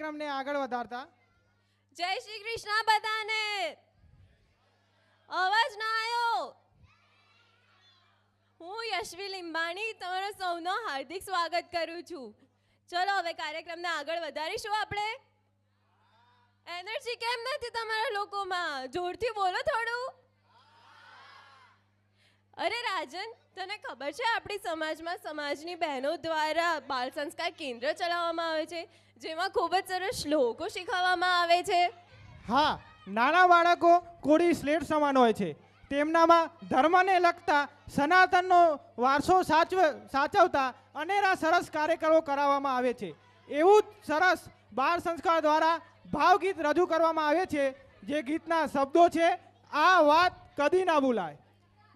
કાર્યક્રમને આગળ વધારતા? જય શ્રી કૃષ્ણ બધાને. અવાજ ના આવ્યો હું યશવી લિંબાણી, તમારો સૌનો હાર્દિક સ્વાગત કરું છું. ચલો હવે કાર્યક્રમને આગળ વધારીશું આપણે. એનર્જી કેમ નથી તમારા લોકોમાં? જોરથી બોલો થોડું. અરે રાજન, તને ખબર છે આપણી સમાજમાં સમાજની બહેનો દ્વારા બાળ સંસ્કાર કેન્દ્ર ચલાવવામાં આવે છે, જેમાં ખૂબ જ સરસ શ્લોકો શીખવવામાં આવે છે? હા, નાના બાળકો કોડી સ્લેટ સમાન હોય છે. તેમનામાં ધર્મને લગતા સનાતનનો વારસો સાચવ, સાચવતા અનેરા સરસ કાર્યક્રમો કરાવવામાં આવે છે. એવું જ સરસ બાળ સંસ્કાર દ્વારા ભાવગીત રજૂ કરવામાં આવે છે, જે ગીતના શબ્દો છે, આ વાત કદી ના ભૂલાય.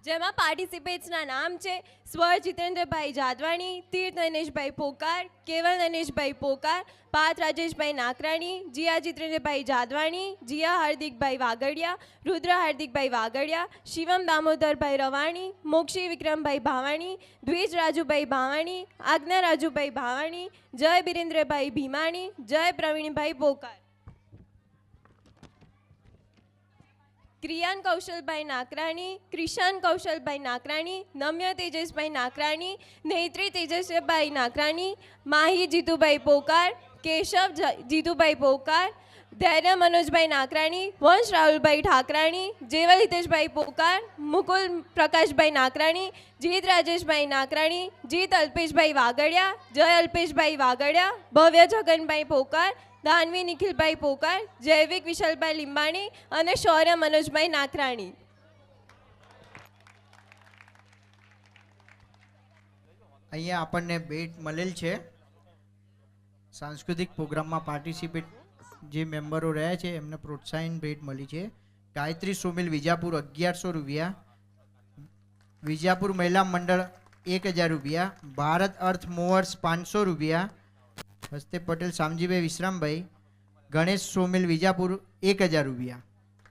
જેમાં પાર્ટિસિપેટ્સના નામ છે. સ્વર જીતેન્દ્રભાઈ જાદવાણી, તીર્થ નનેશભાઈ પોકાર, કેવલ નનેશભાઈ પોકાર, પાર્થ રાજેશભાઈ નાકરાણી, જીયા જીતેન્દ્રભાઈ જાદવાણી, જીયા હાર્દિકભાઈ વાગડિયા, રુદ્ર હાર્દિકભાઈ વાગડિયા, શિવમ દામોદરભાઈ રવાણી, મોક્ષી વિક્રમભાઈ ભાવાણી, દ્વિજ રાજુભાઈ ભાવાણી, આજ્ઞા રાજુભાઈ ભાવાણી, જય બિરેન્દ્રભાઈ ભીમાણી, જય પ્રવીણભાઈ પોકાર. ક્રિયાન કૌશલભાઈ નાકરાણી, ક્રિશાન કૌશલભાઈ નાકરાણી, નમ્ય તેજસભાઈ નાકરાણી, નેત્રી તેજસભાઈ નાકરાણી, માહી જીતુભાઈ પોકાર, કેશવ જીતુભાઈ પોકાર, ધૈર્ય મનોજભાઈ નાકરાણી, વંશ રાહુલભાઈ ઠાકરાણી જેવલ હિતેશભાઈ પોકાર, મુકુલ પ્રકાશભાઈ નાકરાણી, જીત રાજેશભાઈ નાકરાણી, જીત અલ્પેશભાઈ વાગડિયા, જય અલ્પેશભાઈ વાગડિયા, ભવ્ય જગનભાઈ પોકાર દાનવી નિખિલભાઈ પોકાર જૈવિક વિશાલભાઈ લીંબાણી અને શૌર્ય મનોજભાઈ નાકરાણી અહીંયા આપણને ભેટ મળેલ છે. સાંસ્કૃતિક પ્રોગ્રામમાં પાર્ટિસિપેટ જે મેમ્બરો રહ્યા છે, એમને પ્રોત્સાહન ભેટ મળી છે. ગાયત્રી સુમિલ વિજાપુર અગિયારસો રૂપિયા. વિજાપુર મહિલા મંડળ એક હજાર રૂપિયા. ભારત અર્થ મૂવર્સ પાંચસો રૂપિયા. હસ્તે પટેલ, શામજીભાઈ વિશ્રામભાઈ, ગણેશ સોમિલ, વિજાપુર, એક હજાર રૂપિયા.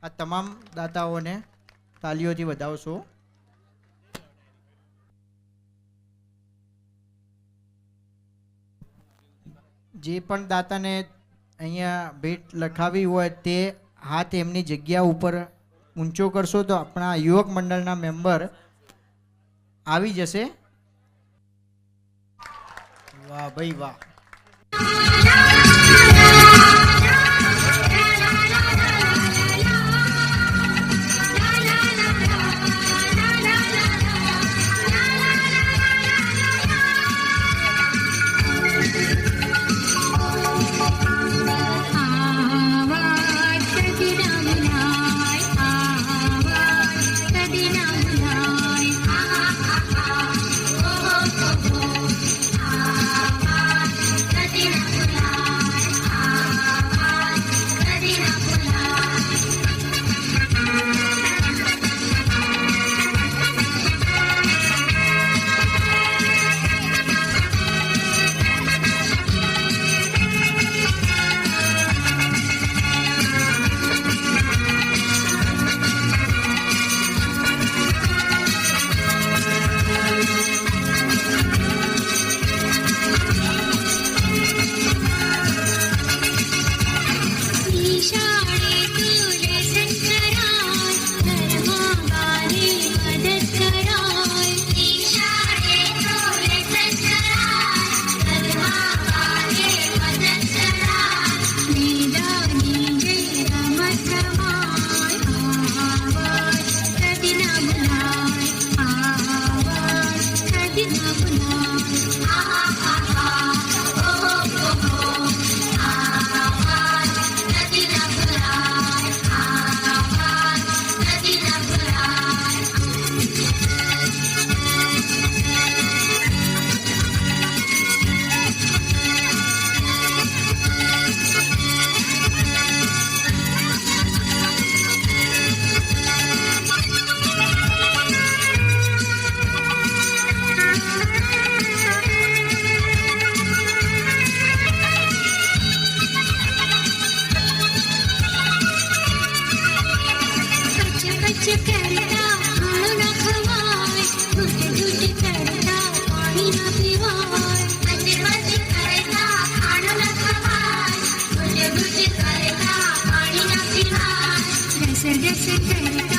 આ તમામ દાતાઓને તાલીઓથી વધાવશો. જે પણ દાતાને અહીંયા ભેટ લખાવી હોય તે હાથ એમની જગ્યા ઉપર ઊંચો કરશો તો આપણા યુવક મંડળના મેમ્બર આવી જશે. વાહ ભાઈ વાહ. Sing it, sing.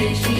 She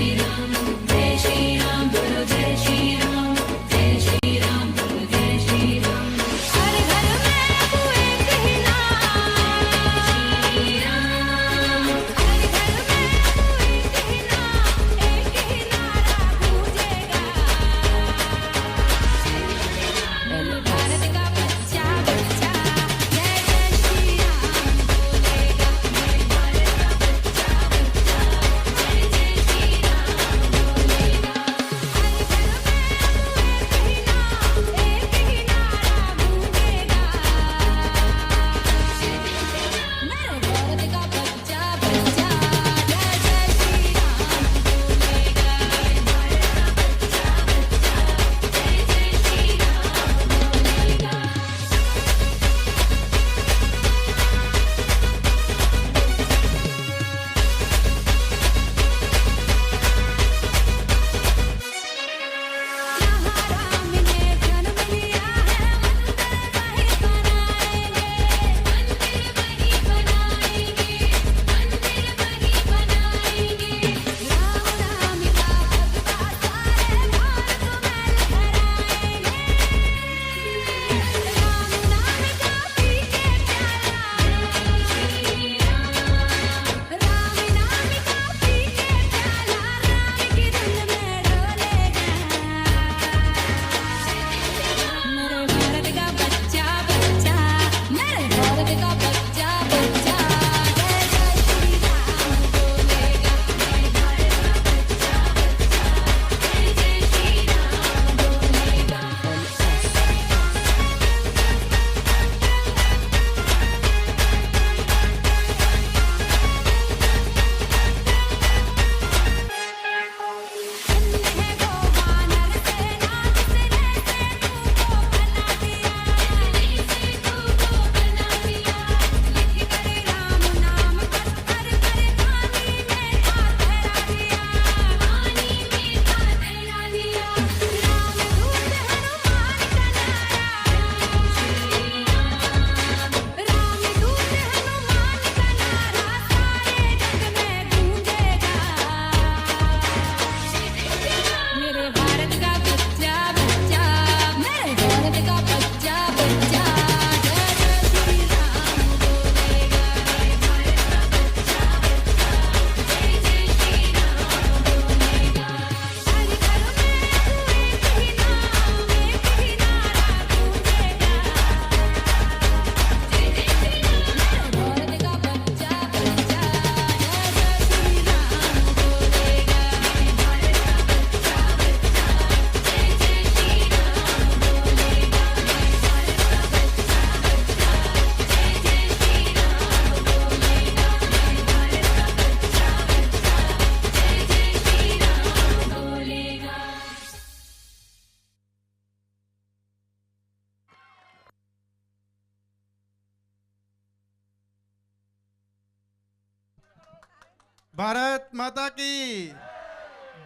Bharat માતા કી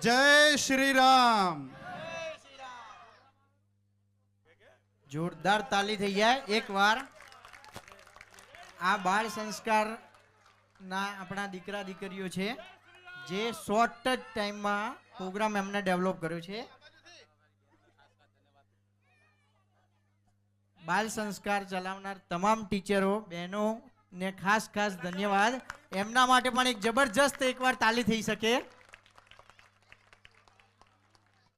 જય શ્રી રામ. જોરદાર તાલી થઈ જાય. એકવાર આ બાળ સંસ્કારના આપણા દીકરા દીકરીઓ છે, જે શોર્ટ જ ટાઈમમાં પ્રોગ્રામ એમને ડેવલપ કર્યો છે. બાલ સંસ્કાર ચલાવનાર તમામ ટીચરો બહેનો ને ખાસ ખાસ ધન્યવાદ. એમના માટે પણ એક જબરજસ્ત એકવાર તાલી થઈ શકે.